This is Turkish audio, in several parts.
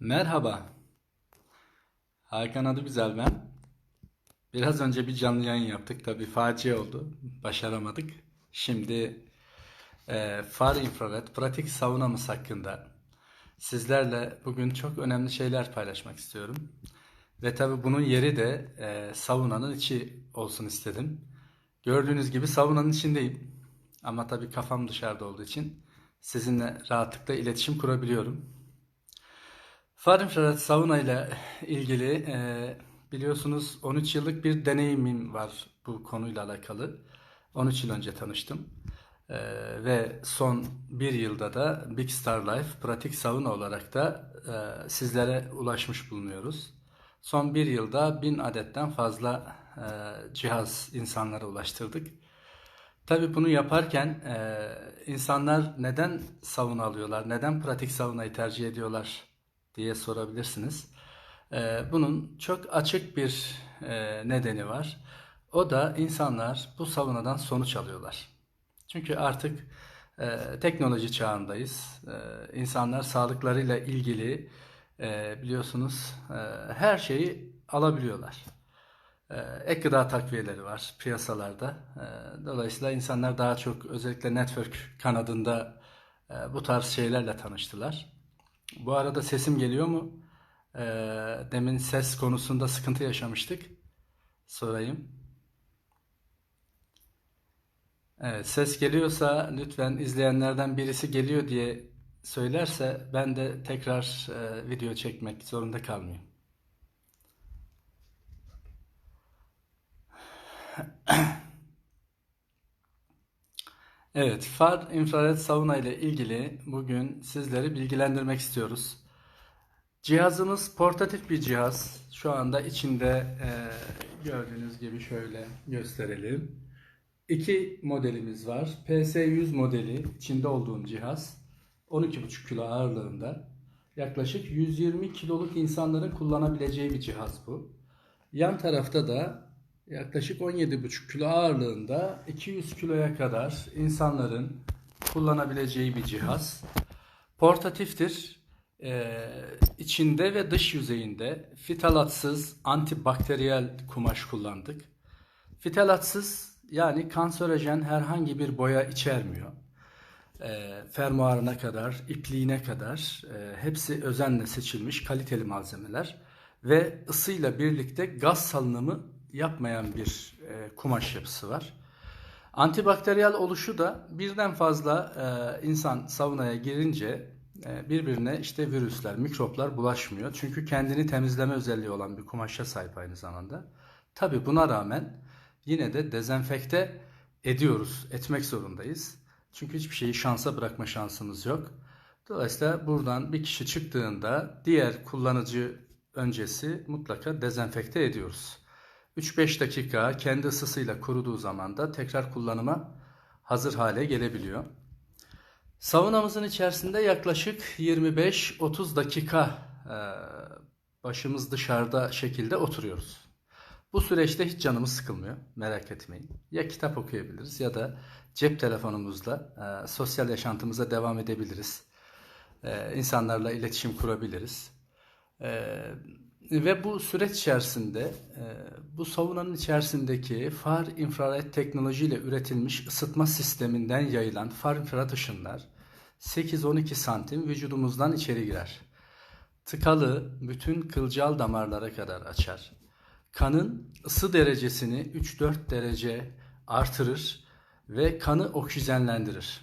Merhaba. Hakan adı güzel ben. Biraz önce bir canlı yayın yaptık. Tabii facia oldu. Başaramadık. Şimdi e, far infrared pratik saunamız hakkında sizlerle bugün çok önemli şeyler paylaşmak istiyorum. Ve tabii bunun yeri de e, saunanın içi olsun istedim. Gördüğünüz gibi saunanın içindeyim. Ama tabii kafam dışarıda olduğu için sizinle rahatlıkla iletişim kurabiliyorum. Far infrared sauna ile ilgili e, biliyorsunuz 13 yıllık bir deneyimim var bu konuyla alakalı. 13 yıl önce tanıştım. E, ve son bir yılda da Big Star Life pratik sauna olarak da e, sizlere ulaşmış bulunuyoruz. Son bir yılda 1000 adetten fazla e, cihaz insanlara ulaştırdık. Tabii bunu yaparken e, insanlar neden sauna alıyorlar, neden pratik saunayı tercih ediyorlar diye sorabilirsiniz. E, bunun çok açık bir e, nedeni var. O da insanlar bu saunadan sonuç alıyorlar. Çünkü artık e, teknoloji çağındayız. E, insanlar sağlıklarıyla ilgili e, biliyorsunuz her şeyi alabiliyorlar. Ee, ek gıda takviyeleri var piyasalarda. Ee, Dolayısıyla insanlar daha çok özellikle network kanadında bu tarz şeylerle tanıştılar. Bu arada sesim geliyor mu? Ee, Demin ses konusunda sıkıntı yaşamıştık. Sorayım. Evet, ses geliyorsa lütfen izleyenlerden birisi geliyor diye söylerse ben de tekrar e, video çekmek zorunda kalmayayım. Evet, far infrared sauna ile ilgili bugün sizleri bilgilendirmek istiyoruz. Cihazımız portatif bir cihaz. Şu anda içinde e, gördüğünüz gibi şöyle gösterelim. İki modelimiz var. PS100 modeli içinde olduğum cihaz 12,5 kilo ağırlığında. Yaklaşık 120 kiloluk insanların kullanabileceği bir cihaz bu. Yan tarafta da yaklaşık 17,5 kilo ağırlığında 200 kiloya kadar insanların kullanabileceği bir cihaz. Portatiftir. Ee, içinde ve dış yüzeyinde fitalatsız antibakteriyel kumaş kullandık. Fitalatsız yani kanserojen herhangi bir boya içermiyor. E, fermuarına kadar, ipliğine kadar e, hepsi özenle seçilmiş kaliteli malzemeler ve ısıyla birlikte gaz salınımı yapmayan bir e, kumaş yapısı var. Antibakteriyel oluşu da birden fazla e, insan saunaya girince e, birbirine işte virüsler, mikroplar bulaşmıyor. Çünkü kendini temizleme özelliği olan bir kumaşa sahip aynı zamanda. Tabi buna rağmen yine de dezenfekte ediyoruz, etmek zorundayız. Çünkü hiçbir şeyi şansa bırakma şansımız yok. Dolayısıyla buradan bir kişi çıktığında diğer kullanıcı öncesi mutlaka dezenfekte ediyoruz. 3-5 dakika kendi ısısıyla kuruduğu zaman da tekrar kullanıma hazır hale gelebiliyor. Saunamızın içerisinde yaklaşık 25-30 dakika e, başımız dışarıda şekilde oturuyoruz. Bu süreçte hiç canımız sıkılmıyor. Merak etmeyin. Ya kitap okuyabiliriz ya da cep telefonumuzla e, sosyal yaşantımıza devam edebiliriz. E, insanlarla iletişim kurabiliriz. E, ve bu süreç içerisinde e, bu saunanın içerisindeki far infrared teknolojiyle üretilmiş ısıtma sisteminden yayılan far infrared ışınlar 8-12 santim vücudumuzdan içeri girer. Tıkalı bütün kılcal damarlara kadar açar. Kanın ısı derecesini 3-4 derece artırır ve kanı oksijenlendirir.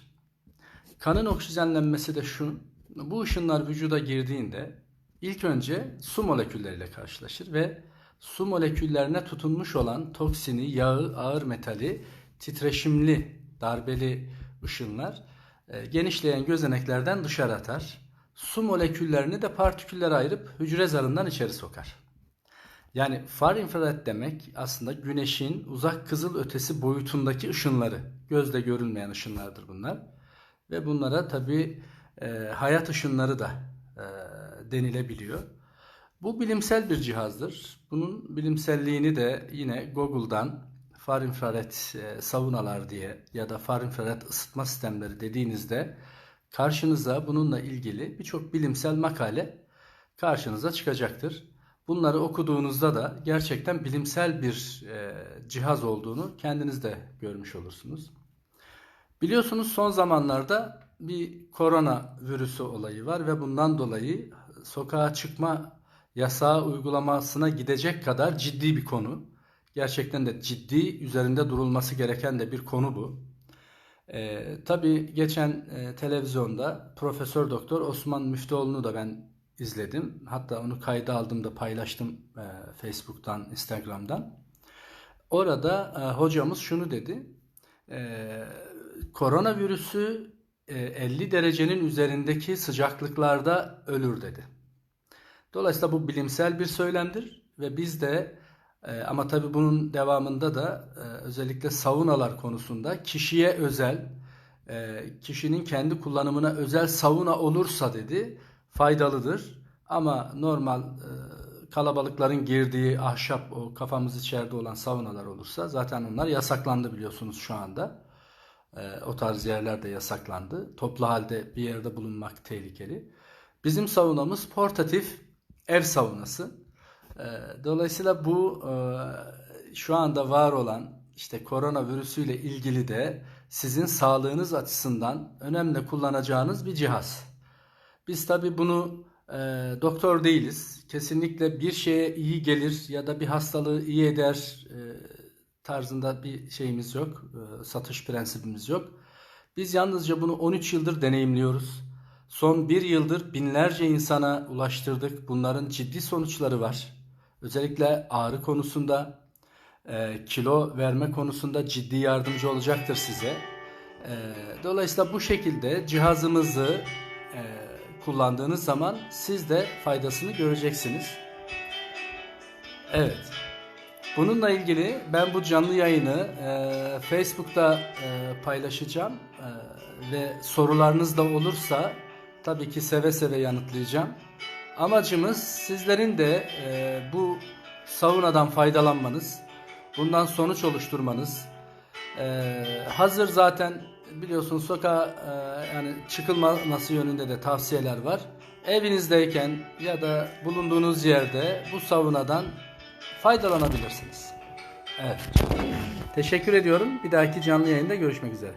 Kanın oksijenlenmesi de şu, bu ışınlar vücuda girdiğinde ilk önce su molekülleriyle karşılaşır ve su moleküllerine tutunmuş olan toksini, yağı, ağır metali, titreşimli, darbeli ışınlar e, genişleyen gözeneklerden dışarı atar. Su moleküllerini de partiküllere ayırıp hücre zarından içeri sokar. Yani far infrared demek aslında güneşin uzak kızıl ötesi boyutundaki ışınları. Gözle görülmeyen ışınlardır bunlar. Ve bunlara tabi e, hayat ışınları da e, denilebiliyor. Bu bilimsel bir cihazdır. Bunun bilimselliğini de yine Google'dan far infrared e, saunalar diye ya da far infrared ısıtma sistemleri dediğinizde karşınıza bununla ilgili birçok bilimsel makale karşınıza çıkacaktır. Bunları okuduğunuzda da gerçekten bilimsel bir e, cihaz olduğunu kendiniz de görmüş olursunuz. Biliyorsunuz son zamanlarda bir korona virüsü olayı var ve bundan dolayı sokağa çıkma yasağı uygulamasına gidecek kadar ciddi bir konu. Gerçekten de ciddi, üzerinde durulması gereken de bir konu bu. Ee, tabii geçen e, televizyonda Profesör Doktor Osman Müftüoğlu'nu da ben izledim. Hatta onu kayda aldım da paylaştım e, Facebook'tan, Instagram'dan. Orada e, hocamız şunu dedi. E, koronavirüsü 50 derecenin üzerindeki sıcaklıklarda ölür dedi. Dolayısıyla bu bilimsel bir söylemdir ve biz de e, ama tabii bunun devamında da e, özellikle saunalar konusunda kişiye özel, e, kişinin kendi kullanımına özel sauna olursa dedi faydalıdır. Ama normal e, kalabalıkların girdiği ahşap o kafamız içeride olan saunalar olursa zaten onlar yasaklandı biliyorsunuz şu anda. E, o tarz yerler de yasaklandı. Toplu halde bir yerde bulunmak tehlikeli. Bizim saunamız portatif ev saunası. E, dolayısıyla bu e, şu anda var olan işte koronavirüsüyle ilgili de sizin sağlığınız açısından önemli kullanacağınız bir cihaz. Biz tabii bunu e, doktor değiliz. Kesinlikle bir şeye iyi gelir ya da bir hastalığı iyi eder e, tarzında bir şeyimiz yok. E, satış prensibimiz yok. Biz yalnızca bunu 13 yıldır deneyimliyoruz. Son bir yıldır binlerce insana ulaştırdık. Bunların ciddi sonuçları var. Özellikle ağrı konusunda, e, kilo verme konusunda ciddi yardımcı olacaktır size. E, dolayısıyla bu şekilde cihazımızı kullandığınız zaman siz de faydasını göreceksiniz. Evet. Bununla ilgili ben bu canlı yayını e, Facebook'ta e, paylaşacağım E, ve sorularınız da olursa tabii ki seve seve yanıtlayacağım. Amacımız sizlerin de e, bu saunadan faydalanmanız, bundan sonuç oluşturmanız. E, hazır zaten biliyorsunuz sokağa e, yani çıkılmaması yönünde de tavsiyeler var. Evinizdeyken ya da bulunduğunuz yerde bu saunadan faydalanabilirsiniz. Evet. Teşekkür ediyorum. Bir dahaki canlı yayında görüşmek üzere.